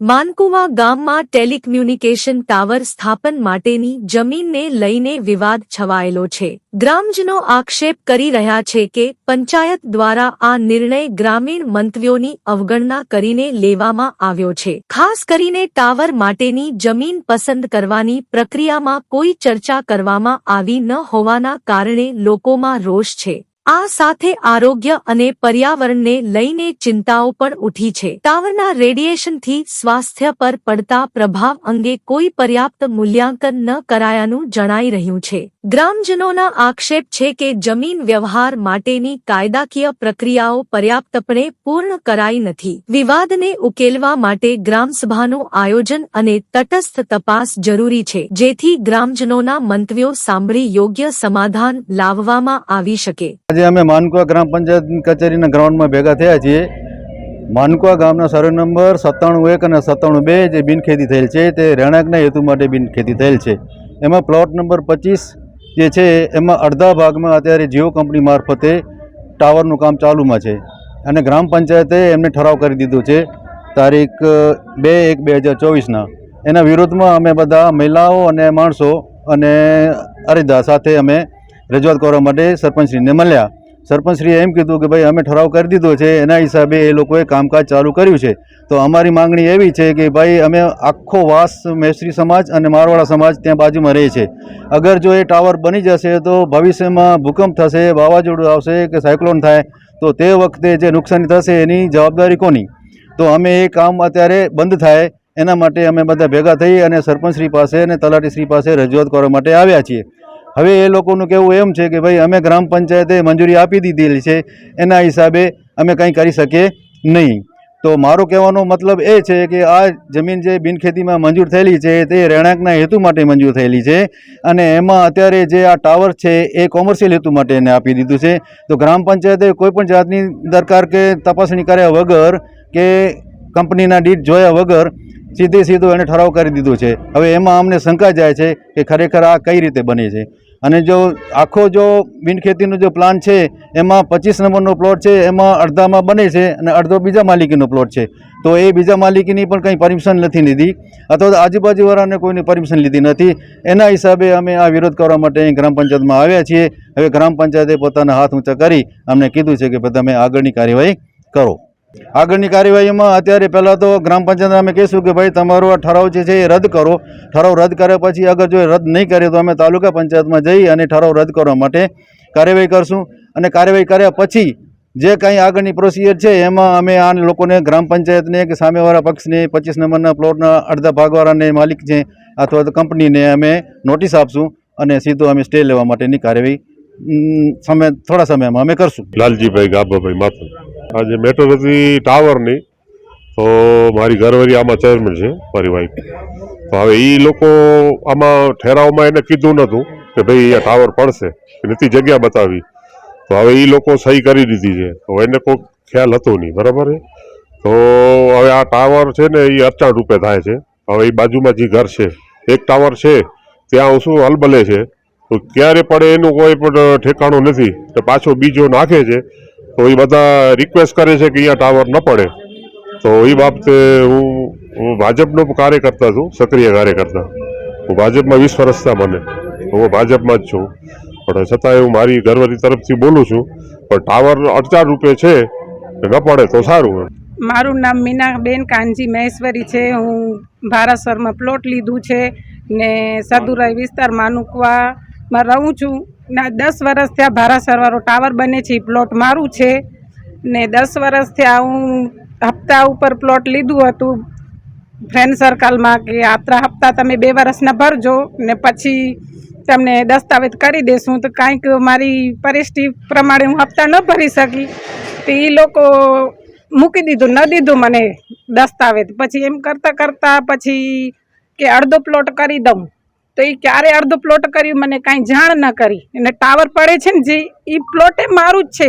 માનકુવા ગામમાં telecommunication tower સ્થાપન માટેની જમીનને લઈને વિવાદ છવાયેલો છે. ગ્રામજનો આક્ષેપ કરી રહ્યા છે કે પંચાયત દ્વારા આ નિર્ણય ગ્રામીણ મંત્રીઓની અવગણના કરીને લેવામાં આવ્યો છે. ખાસ કરીને ટાવર માટેની જમીન પસંદ કરવાની પ્રક્રિયામાં કોઈ ચર્ચા કરવામાં આવી ન હોવાના કારણે લોકોમાં રોષ છે. આ સાથે આરોગ્ય અને પર્યાવરણને લઈને ચિંતાઓ પણ ઉઠી છે. ટાવરના રેડિયેશનથી સ્વાસ્થ્ય પર પડતા પ્રભાવ અંગે કોઈ પર્યાપ્ત મૂલ્યાંકન ન કરાયાનું જણાઈ રહ્યું છે. ગ્રામજનોના આક્ષેપ છે કે જમીન વ્યવહાર માટેની કાયદાકીય પ્રક્રિયાઓ પર્યાપ્તપણે પૂર્ણ કરાઈ નથી. વિવાદને ઉકેલવા માટે ગ્રામસભાનું આયોજન અને તટસ્થ તપાસ જરૂરી છે, જેથી ગ્રામજનોના મંતવ્યો સાંભળી યોગ્ય સમાધાન લાવવામાં આવી શકે. આજે અમે માનકુવા ગ્રામ પંચાયત કચેરીના ગ્રાઉન્ડમાં ભેગા થયા છીએ. માનકુવા ગામના સર્વે નંબર સત્તાણું એક અને સત્તાણું બે જે બિનખેતી થયેલ છે, તે રહેણાંકના હેતુ માટે બિનખેતી થયેલ છે. એમાં પ્લોટ નંબર પચીસ જે છે, એમાં અડધા ભાગમાં અત્યારે જીઓ કંપની મારફતે ટાવરનું કામ ચાલુમાં છે અને ગ્રામ પંચાયતે એમને ઠરાવ કરી દીધો છે તારીખ બે એક બે હજાર ચોવીસના. એના વિરોધમાં અમે બધા મહિલાઓ અને માણસો અને અરજદાર સાથે અમે રજૂઆત કરવા માટે સરપંચશ્રીને મળ્યા. સરપંચશ્રીએ એમ કીધું કે, ભાઈ, અમે ઠરાવ કરી દીધો છે, એના હિસાબે એ લોકોએ કામકાજ ચાલુ કર્યું છે. તો અમારી માંગણી એવી છે કે, ભાઈ, અમે આખો વાસ મેસરી સમાજ અને મારવાડા સમાજ ત્યાં બાજુમાં રહે છે. અગર જો એ ટાવર બની જશે તો ભવિષ્યમાં ભૂકંપ થશે, વાવાઝોડું આવશે કે સાયક્લોન થાય, તો તે વખતે જે નુકસાની થશે એની જવાબદારી કોની? તો અમે એ કામ અત્યારે બંધ થાય, એના માટે અમે બધા ભેગા થઈ અને સરપંચશ્રી પાસે અને તલાટીશ્રી પાસે રજૂઆત કરવા માટે આવ્યા છીએ. હવે એ લોકોનું કહેવું એમ છે કે ભાઈ, અમે ગ્રામ પંચાયતે મંજૂરી આપી દીધેલી છે, એના હિસાબે અમે કંઈ કરી શકીએ નહીં. તો મારો કહેવાનો મતલબ એ છે કે આ જમીન જે બિનખેતીમાં મંજૂર થયેલી છે, તે રહેણાંકના હેતુ માટે મંજૂર થયેલી છે અને એમાં અત્યારે જે આ ટાવર છે, એ કોમર્શિયલ હેતુ માટે એને આપી દીધું છે. તો ગ્રામ પંચાયતે કોઈપણ જાતની દરકાર કે તપાસણી કર્યા વગર કે કંપનીના ડીટ જોયા વગર સીધે સીધો એને ઠરાવ કરી દીધો છે. હવે એમાં અમને શંકા જાય છે કે ખરેખર આ કઈ રીતે બને છે. અને જો આખો જો બિનખેતીનો જો પ્લાન છે, એમાં પચીસ નંબરનો પ્લોટ છે, એમાં અડધામાં બને છે અને અડધો બીજા માલિકીનો પ્લોટ છે. તો એ બીજા માલિકીની પણ કંઈ પરમિશન નથી લીધી. અથવા તો આજુબાજુવાળાને કોઈની પરમિશન લીધી નથી. એના હિસાબે અમે આ વિરોધ કરવા માટે ગ્રામ પંચાયતમાં આવ્યા છીએ. હવે ગ્રામ પંચાયતે પોતાના હાથ ઊંચા કરી અમને કીધું છે કે તમે આગળની કાર્યવાહી કરો. આગળની કાર્યવાહીમાં અત્યારે પહેલાં તો ગ્રામ પંચાયતને અમે કહીશું કે ભાઈ, તમારો આ ઠરાવ જે છે એ રદ કરો. ઠરાવ રદ કર્યા પછી અગર જો રદ નહીં કરે તો અમે તાલુકા પંચાયતમાં જઈ અને ઠરાવ રદ કરવા માટે કાર્યવાહી કરશું. અને કાર્યવાહી કર્યા પછી જે કાંઈ આગળની પ્રોસિજર છે, એમાં અમે આ લોકોને ગ્રામ પંચાયતને કે સામેવાળા પક્ષને પચીસ નંબરના પ્લોટના અડધા ભાગવાળાને માલિક છે અથવા તો કંપનીને અમે નોટિસ આપશું અને સીધો અમે સ્ટે લેવા માટેની કાર્યવાહી સમય, થોડા સમયમાં અમે કરશું. લાલજીભાઈ ગાભાભાઈ માથુર. આજે મેટર હતી ટાવરની તો મારી ઘરવાળી આમાં ચેરમેન છે, મારી વાઈફ તો હવે એ લોકો આમાં ઠેરાવમાં એને કીધું નહોતું કે ભાઈ અહીંયા ટાવર પડશે. નથી જગ્યા બતાવી. તો હવે એ લોકો સહી કરી દીધી છે. તો એને કોઈ ખ્યાલ હતો નહીં, બરાબર તો હવે આ ટાવર છે ને એ અડચણ રૂપે થાય છે. હવે એ બાજુમાં જે ઘર છે, એક ટાવર છે, ત્યાં શું હલબલે છે? તો ક્યારે પડે એનું કોઈ પણ ઠેકાણું નથી. તો પાછો બીજો નાખે છે. તો એ બધા રિક્વેસ્ટ કરે છે કે અહીંયા ટાવર ન પડે. તો એ બાબતે હું હું ભાજપનો કાર્યકર્તા છું, સક્રિય કાર્યકર્તા. હું ભાજપમાં વીસ વર્ષ થયા મને. હું ભાજપમાં જ છું. પણ છતાંય હું મારી ઘરવાળી તરફથી બોલું છું, પણ ટાવર અડચાર રૂપે છે, ન પડે તો સારું મારું નામ મીનાબેન કાનજી મહેશ્વરી છે. હું ભારાસરમાં પ્લોટ લીધું છે ને સદુરાઈ વિસ્તાર માનુકવામાં રહું છું. ના, દસ વર્ષ થયા ભારાસરવાળો ટાવર બને છે પ્લોટ મારું છે. ને દસ વર્ષ થયા હું હપ્તા ઉપર પ્લોટ લીધું હતું. ફ્રેન્ડ સર્કલમાં કે આટલા હપ્તા તમે બે વર્ષના ભરજો ને પછી તમને દસ્તાવેજ કરી દેશું. તો કાંઈક મારી પરિસ્થિતિ પ્રમાણે હું હપ્તા ન ભરી શકી. તો એ લોકો મૂકી દીધું, ન દીધું મને દસ્તાવેજ. પછી એમ કરતાં કરતાં પછી કે અડધો પ્લોટ કરી દઉં. તો એ ક્યારે અડધો પ્લોટ કર્યું મને કાંઈ જાણ ન કરી. અને ટાવર પડે છે ને જે એ પ્લોટે મારું જ છે.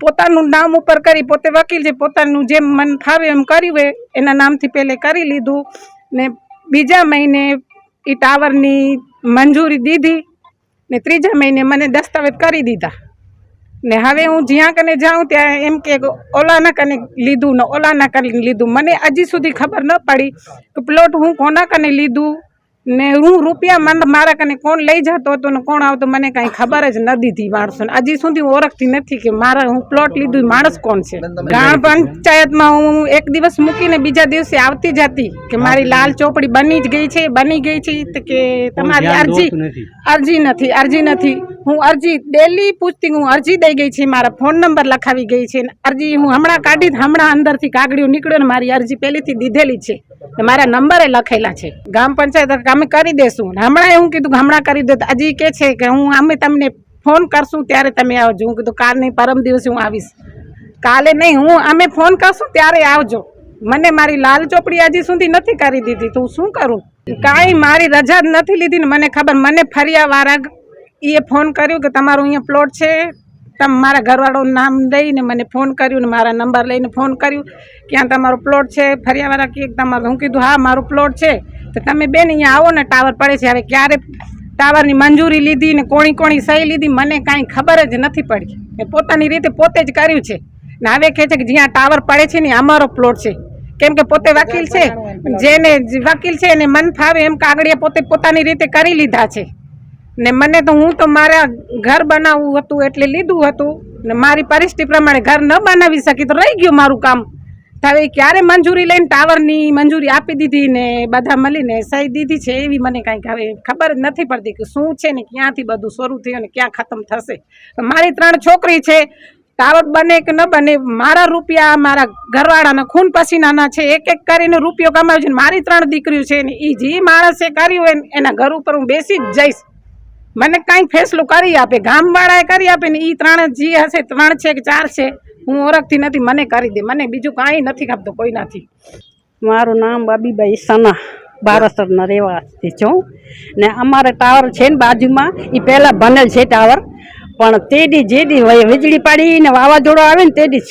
પોતાનું નામ ઉપર કરી, પોતે વકીલ છે, પોતાનું જેમ મન ફાવે એમ કર્યું હોય એના નામથી પહેલે કરી લીધું. ને બીજા મહિને એ ટાવરની મંજૂરી દીધી ને ત્રીજા મહિને મને દસ્તાવેજ કરી દીધા. ને હવે હું જ્યાં કને જાઉં ત્યાં એમ કે ઓલાના કને લીધું, ને ઓલાના કને લીધું. મને હજી સુધી ખબર ન પડી કે પ્લોટ હું કોના કને લીધું ને હું રૂપિયા મારા કને કોણ લઈ જતો હતો ને કોણ આવતો મને કાંઈ ખબર જ ન દીધી માણસોને. હજી સુધી ઓળખતી નથી કે મારા હું પ્લોટ લીધું માણસ કોણ છે. ગાણ પંચાયતમાં હું એક દિવસ મૂકીને બીજા દિવસે આવતી જ હતી કે મારી લાલ ચોપડી બની જ ગઈ છે બની ગઈ છે કે તમારી અરજી અરજી નથી અરજી નથી. હું અરજી ડેલી પૂછતી હું અરજી દઈ ગઈ છે, મારા ફોન નંબર લખાવી ગઈ છે. અરજી હું હમણાં કાઢી હમણાં અંદરથી કાગડિયો નીકળ્યો ને મારી અરજી પહેલેથી દીધેલી છે. મારા નંબરે લખેલા છે. ગામ પંચાયત અમે કરી દેશું. હમણાં એવું કીધું હમણાં કરી દે. હજી કે છે કે હું, અમે તમને ફોન કરશું ત્યારે તમે આવજો. હું કીધું કાલ નહીં પરમ દિવસે હું આવીશ. કાલે નહીં, હું, અમે ફોન કરશું ત્યારે આવજો. મને મારી લાલ ચોપડી હજી સુધી નથી કરી દીધી. તો હું શું કરું? કાંઈ મારી રજા જ નથી લીધી ને મને ખબર. મને ફરિયા વાળા એ ફોન કર્યો કે તમારું અહીંયા પ્લોટ છે તમે મારા ઘરવાળાનું નામ દઈને મને ફોન કર્યું ને મારા નંબર લઈને ફોન કર્યું ક્યાં તમારો પ્લોટ છે ફરિયાવાળા કે તમારું હું કીધું હા મારો પ્લોટ છે. તો તમે બેન અહીંયા આવો ને ટાવર પડે છે હવે ક્યારે ટાવરની મંજૂરી લીધી ને કોણી કોણી સહી લીધી મને કાંઈ ખબર જ નથી પડી. મેં પોતાની રીતે પોતે જ કર્યું છે. ને હવે કહે છે કે જ્યાં ટાવર પડે છે ને અમારો પ્લોટ છે. કેમ કે પોતે વકીલ છે. જેને વકીલ છે એને મન ફાવે એમ કાગળિયા પોતે પોતાની રીતે કરી લીધા છે. ને મને તો હું તો મારા ઘર બનાવવું હતું એટલે લીધું હતું. ને મારી પરિસ્થિતિ પ્રમાણે ઘર ન બનાવી શકી તો રહી ગયું મારું કામ. હવે ક્યારે મંજૂરી લઈને ટાવરની મંજૂરી આપી દીધી ને બધા મળીને સહી દીધી છે એવી મને કાંઈક હવે ખબર જ નથી પડતી કે શું છે ને ક્યાંથી બધું શરૂ થયું ને ક્યાં ખતમ થશે. મારી ત્રણ છોકરી છે, ટાવર બને કે ન બને મારા રૂપિયા મારા ઘરવાળાના ખૂન પસીનાના છે, એક એક કરીને રૂપિયો કમાવ્યો છે મારી ત્રણ દીકરીઓ છે ને એ જે માણસે કર્યું હોય એના ઘર ઉપર હું બેસી જ જઈશ. મને કાંઈ ફેસલો કરી આપે, ગામવાળાએ કરી આપે ને એ ત્રણ જે હશે, ત્રણ છે કે ચાર છે, હું ઓળખતી નથી, મને કરી દે. મને બીજું કાંઈ નથી ખપતું કોઈ નથી. મારું નામ બબીબાઈ સના, બારસરના રહેવાસી છું. ને અમારે ટાવર છે ને બાજુમાં એ પહેલાં બનેલ છે ટાવર. પણ તેડી જેડી વીજળી પાડી ને વાવાઝોડું આવે ને તેડી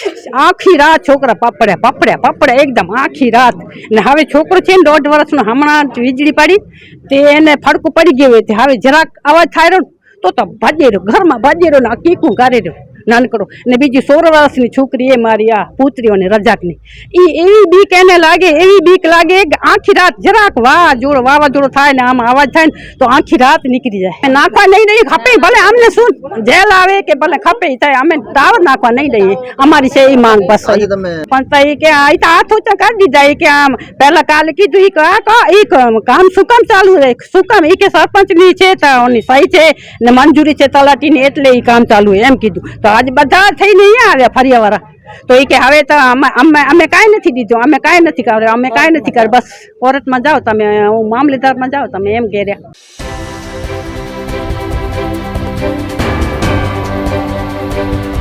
આખી રાત છોકરા પાપડ્યા, પપડ્યા, પાપડ્યા, એકદમ આખી રાત. ને હવે છોકરો છે ને દોઢ વર્ષનો હમણાં જ વીજળી પાડી, તે એને ફડકું પડી ગયું હવે જરાક અવાજ થાય રહ્યો તો તો ભાજી રહ્યો, ઘરમાં ભાજી રહ્યો ને કીકું કાઢી રહ્યો. નાનકડો. ને બીજી સોળ વર્ષની છોકરી એ મારી આ પુત્રીઓને રજાકની. એ એવી બીક એને લાગે એવી બીક લાગે આખી રાત જરાક વાહ જોડો વાવાઝોડો થાય ને આમ અવાજ થાય ને તો આખી રાત નીકળી જાય. નાખવા નહીં દઈએ ખપે ભલે અમને શું? જેલ આવે કે ભલે ખપે થાય અમે ટાવર નાખવા નહીં દઈએ. અમારી છે એ માંગ બસ. પણ તો એ કે આ તો હાથ ઊંચા કરી દીધા કે આમ પહેલા કાલે કીધું એ કે ઈ કામ શું કામ ચાલુ રહે શું કામ? એ કે સરપંચની છે તો સહી છે ને મંજૂરી છે તલાટી ની એટલે એ કામ ચાલુ હોય એમ કીધું. તો આજે બધા થઈને અહીંયા આવ્યા ફરિયાવાળા. તો એ કે હવે તો અમે અમે કાંઈ નથી દીધું. અમે કાંઈ નથી કર્યું. અમે કાંઈ નથી કર્યું. બસ, કોર્ટમાં જાઓ તમે. હું મામલેદારમાં જાઓ તમે એમ કહે રહ્યા.